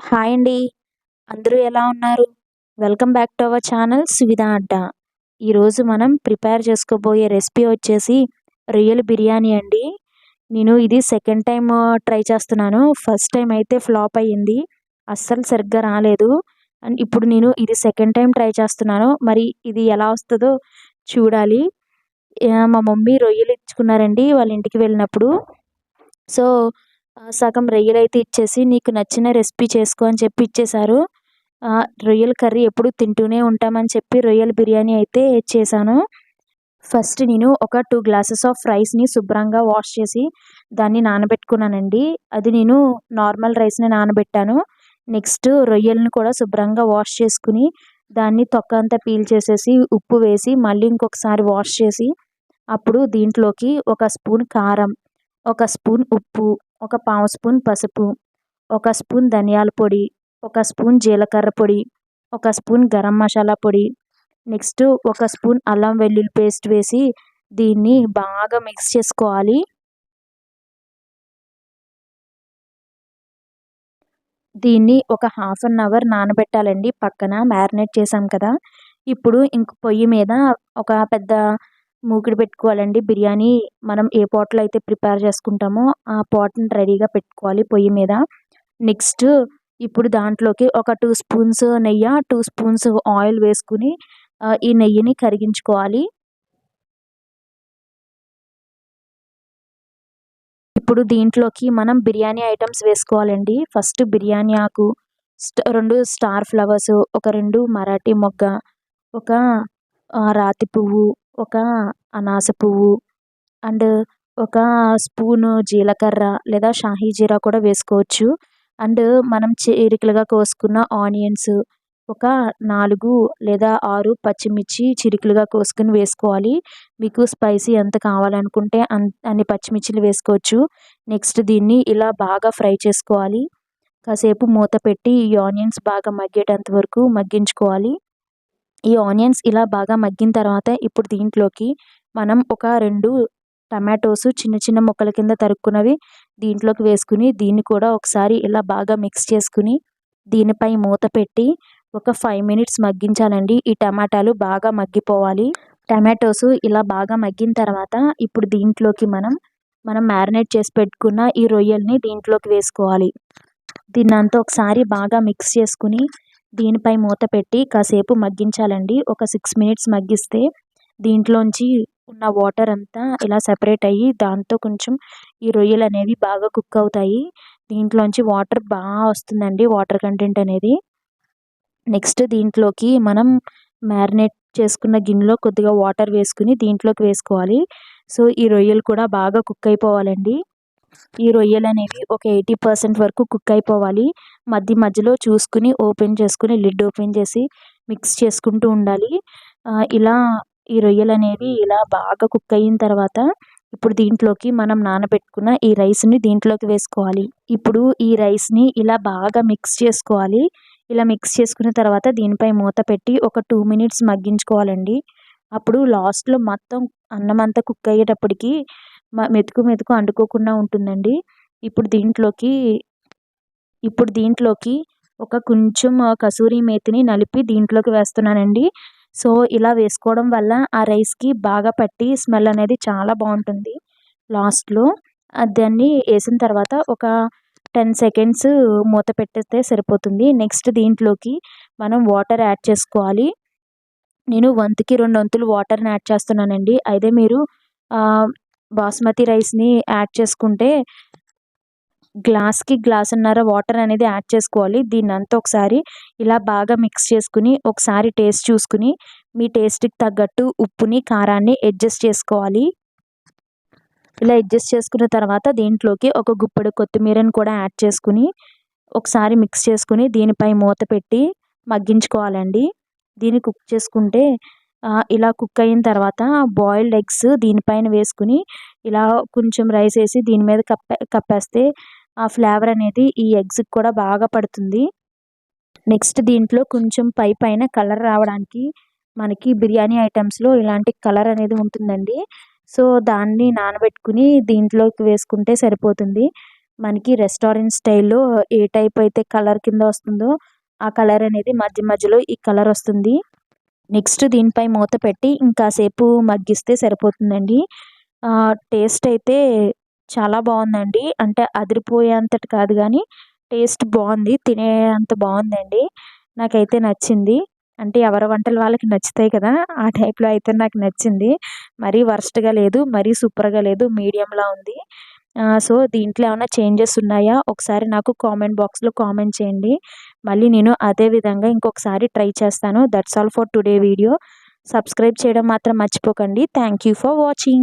Hi అండి. అందరూ ఎలా ఉన్నారు? Welcome back to our channel Suvidha Adda. ఈరోజు మనం ప్రిపేర్ చేసుకోబోయే రెసిపీ వచ్చేసి రొయ్యల బిర్యానీ అండి. నేను ఇది సెకండ్ టైం ట్రై చేస్తున్నాను. ఫస్ట్ టైం అయితే ఫ్లాప్ అయ్యింది. అస్సలు సరిగ్గా రాలేదు. అండ్ ఇప్పుడు నేను ఇది సెకండ్ టైం ట్రై చేస్తున్నాను. మరి ఇది ఎలా వస్తుందో చూడాలి. మా మమ్మీ రొయ్యలు ఇచ్చుకున్నారండి వాళ్ళ ఇంటికి వెళ్ళినప్పుడు. సో సగం రొయ్యలు అయితే ఇచ్చేసి నీకు నచ్చిన రెసిపీ చేసుకో అని చెప్పి ఇచ్చేశారు. రొయ్యల కర్రీ ఎప్పుడు తింటూనే ఉంటామని చెప్పి రొయ్యల బిర్యానీ అయితే చేశాను. ఫస్ట్ నేను ఒక టూ గ్లాసెస్ ఆఫ్ రైస్ని శుభ్రంగా వాష్ చేసి దాన్ని నానబెట్టుకున్నానండి. అది నేను నార్మల్ రైస్ని నానబెట్టాను. నెక్స్ట్ రొయ్యలను కూడా శుభ్రంగా వాష్ చేసుకుని దాన్ని తొక్క అంతా పీల్ చేసేసి ఉప్పు వేసి మళ్ళీ ఇంకొకసారి వాష్ చేసి అప్పుడు దీంట్లోకి ఒక స్పూన్ కారం ఒక స్పూన్ ఉప్పు ఒక పావు స్పూన్ పసుపు ఒక స్పూన్ ధనియాల పొడి ఒక స్పూన్ జీలకర్ర పొడి ఒక స్పూన్ గరం మసాలా పొడి. నెక్స్ట్ ఒక స్పూన్ అల్లం వెల్లుల్లి పేస్ట్ వేసి దీన్ని బాగా మిక్స్ చేసుకోవాలి. దీన్ని ఒక హాఫ్ అన్ అవర్ నానబెట్టాలండి. పక్కన మ్యారినేట్ చేసాం కదా. ఇప్పుడు ఇంక పొయ్యి మీద ఒక పెద్ద మూకిడి పెట్టుకోవాలండి. బిర్యానీ మనం ఏ పాట్లో అయితే ప్రిపేర్ చేసుకుంటామో ఆ పాట్ని రెడీగా పెట్టుకోవాలి పొయ్యి మీద. నెక్స్ట్ ఇప్పుడు దాంట్లోకి ఒక టూ స్పూన్స్ నెయ్యి టూ స్పూన్స్ ఆయిల్ వేసుకుని ఈ నెయ్యిని కరిగించుకోవాలి. ఇప్పుడు దీంట్లోకి మనం బిర్యానీ ఐటమ్స్ వేసుకోవాలండి. ఫస్ట్ బిర్యానీ ఆకు రెండు స్టార్ ఫ్లవర్స్ ఒక రెండు మరాఠీ మొగ్గ ఒక రాతి పువ్వు ఒక అనాస పువ్వు అండ్ ఒక స్పూను జీలకర్ర లేదా షాహీ జీరా కూడా వేసుకోవచ్చు. అండ్ మనం చిరికలుగా కోసుకున్న ఆనియన్స్ ఒక నాలుగు లేదా ఆరు పచ్చిమిర్చి చిరుకులుగా కోసుకుని వేసుకోవాలి. మీకు స్పైసీ ఎంత కావాలనుకుంటే అన్ని పచ్చిమిర్చిలు వేసుకోవచ్చు. నెక్స్ట్ దీన్ని ఇలా బాగా ఫ్రై చేసుకోవాలి. కాసేపు మూత పెట్టి ఈ ఆనియన్స్ బాగా మగ్గేటంత వరకు మగ్గించుకోవాలి. ఈ ఆనియన్స్ ఇలా బాగా మగ్గిన తర్వాత ఇప్పుడు దీంట్లోకి మనం ఒక రెండు టమాటోస్ చిన్న చిన్న ముక్కల కింద తరుక్కున్నవి దీంట్లోకి వేసుకుని దీన్ని కూడా ఒకసారి ఇలా బాగా మిక్స్ చేసుకుని దీనిపై మూత పెట్టి ఒక ఫైవ్ మినిట్స్ మగ్గించాలండి. ఈ టమాటాలు బాగా మగ్గిపోవాలి. టమాటోస్ ఇలా బాగా మగ్గిన తర్వాత ఇప్పుడు దీంట్లోకి మనం మనం మ్యారినేట్ చేసి పెట్టుకున్న ఈ రొయ్యల్ని దీంట్లోకి వేసుకోవాలి. దీన్నంతా ఒకసారి బాగా మిక్స్ చేసుకుని దీనిపై మూత పెట్టి కాసేపు మగ్గించాలండి. ఒక సిక్స్ మినిట్స్ మగ్గిస్తే దీంట్లోంచి ఉన్న వాటర్ అంతా ఇలా సెపరేట్ అయ్యి దాంతో కొంచెం ఈ రొయ్యలు అనేవి బాగా కుక్ అవుతాయి. దీంట్లోంచి వాటర్ బాగా వస్తుందండి వాటర్ కంటెంట్ అనేది. నెక్స్ట్ దీంట్లోకి మనం మ్యారినేట్ చేసుకున్న గిన్నెలో కొద్దిగా వాటర్ వేసుకుని దీంట్లోకి వేసుకోవాలి. సో ఈ రొయ్యలు కూడా బాగా కుక్ అయిపోవాలండి. ఈ రొయ్యలు అనేవి ఒక ఎయిటీ పర్సెంట్ వరకు కుక్ అయిపోవాలి. మధ్య మధ్యలో చూసుకుని ఓపెన్ చేసుకుని లిడ్ ఓపెన్ చేసి మిక్స్ చేసుకుంటూ ఉండాలి. ఇలా ఈ రొయ్యలు అనేవి ఇలా బాగా కుక్ అయిన తర్వాత ఇప్పుడు దీంట్లోకి మనం నానబెట్టుకున్న ఈ రైస్ని దీంట్లోకి వేసుకోవాలి. ఇప్పుడు ఈ రైస్ని ఇలా బాగా మిక్స్ చేసుకోవాలి. ఇలా మిక్స్ చేసుకున్న తర్వాత దీనిపై మూత పెట్టి ఒక టూ మినిట్స్ మగ్గించుకోవాలండి. అప్పుడు లాస్ట్లో మొత్తం అన్నం అంతా కుక్ అయ్యేటప్పటికి మెతుకు మెతుకు అంటుకోకుండా ఉంటుందండి. ఇప్పుడు దీంట్లోకి ఇప్పుడు దీంట్లోకి ఒక కొంచెం కసూరి మేతిని నలిపి దీంట్లోకి వేస్తున్నానండి. సో ఇలా వేసుకోవడం వల్ల ఆ రైస్కి బాగా పట్టి స్మెల్ అనేది చాలా బాగుంటుంది. లాస్ట్లో దాన్ని వేసిన తర్వాత ఒక టెన్ సెకండ్స్ మూత పెట్టేస్తే సరిపోతుంది. నెక్స్ట్ దీంట్లోకి మనం వాటర్ యాడ్ చేసుకోవాలి. నేను వంతుకి రెండు వంతులు వాటర్ని యాడ్ చేస్తున్నానండి. అయితే మీరు బాస్మతి రైస్ని యాడ్ చేసుకుంటే గ్లాస్కి గ్లాసున్నర వాటర్ అనేది యాడ్ చేసుకోవాలి. దీన్ని అంతా ఒకసారి ఇలా బాగా మిక్స్ చేసుకుని ఒకసారి టేస్ట్ చూసుకుని మీ టేస్ట్కి తగ్గట్టు ఉప్పుని కారాన్ని అడ్జస్ట్ చేసుకోవాలి. ఇలా అడ్జస్ట్ చేసుకున్న తర్వాత దీంట్లోకి ఒక గుప్పెడు కొత్తిమీరని కూడా యాడ్ చేసుకుని ఒకసారి మిక్స్ చేసుకుని దీనిపై మూత పెట్టి మగ్గించుకోవాలండి. దీన్ని కుక్ చేసుకుంటే ఇలా కుక్ అయిన తర్వాత బాయిల్డ్ ఎగ్స్ దీనిపైన వేసుకుని ఇలా కొంచెం రైస్ వేసి దీని మీద కప్పే కప్పేస్తే ఆ ఫ్లేవర్ అనేది ఈ ఎగ్స్కి కూడా బాగా పడుతుంది. నెక్స్ట్ దీంట్లో కొంచెం పై పైన కలర్ రావడానికి మనకి బిర్యానీ ఐటమ్స్లో ఇలాంటి కలర్ అనేది ఉంటుందండి. సో దాన్ని నానబెట్టుకుని దీంట్లోకి వేసుకుంటే సరిపోతుంది. మనకి రెస్టారెంట్ స్టైల్లో ఏ టైప్ అయితే కలర్ కింద వస్తుందో ఆ కలర్ అనేది మధ్య మధ్యలో ఈ కలర్ వస్తుంది. నెక్స్ట్ దీనిపై మూత పెట్టి ఇంకాసేపు మగ్గిస్తే సరిపోతుందండి. టేస్ట్ అయితే చాలా బాగుందండి. అంటే అదిరిపోయేంతటి కాదు కానీ టేస్ట్ బాగుంది తినే అంత బాగుందండి. నాకైతే నచ్చింది. అంటే ఎవరి వంటలు వాళ్ళకి నచ్చుతాయి కదా ఆ టైప్లో అయితే నాకు నచ్చింది. మరీ వరస్ట్గా లేదు మరీ సూపర్గా లేదు మీడియంలా ఉంది. సో దీంట్లో ఏమైనా చేంజెస్ ఉన్నాయా? ఒకసారి నాకు కామెంట్ బాక్స్లో కామెంట్ చేయండి. మళ్ళీ నేను అదే విధంగా ఇంకొకసారి ట్రై చేస్తాను. That's all for today video. Subscribe చేయడం మాత్రం మర్చిపోకండి. Thank you for watching.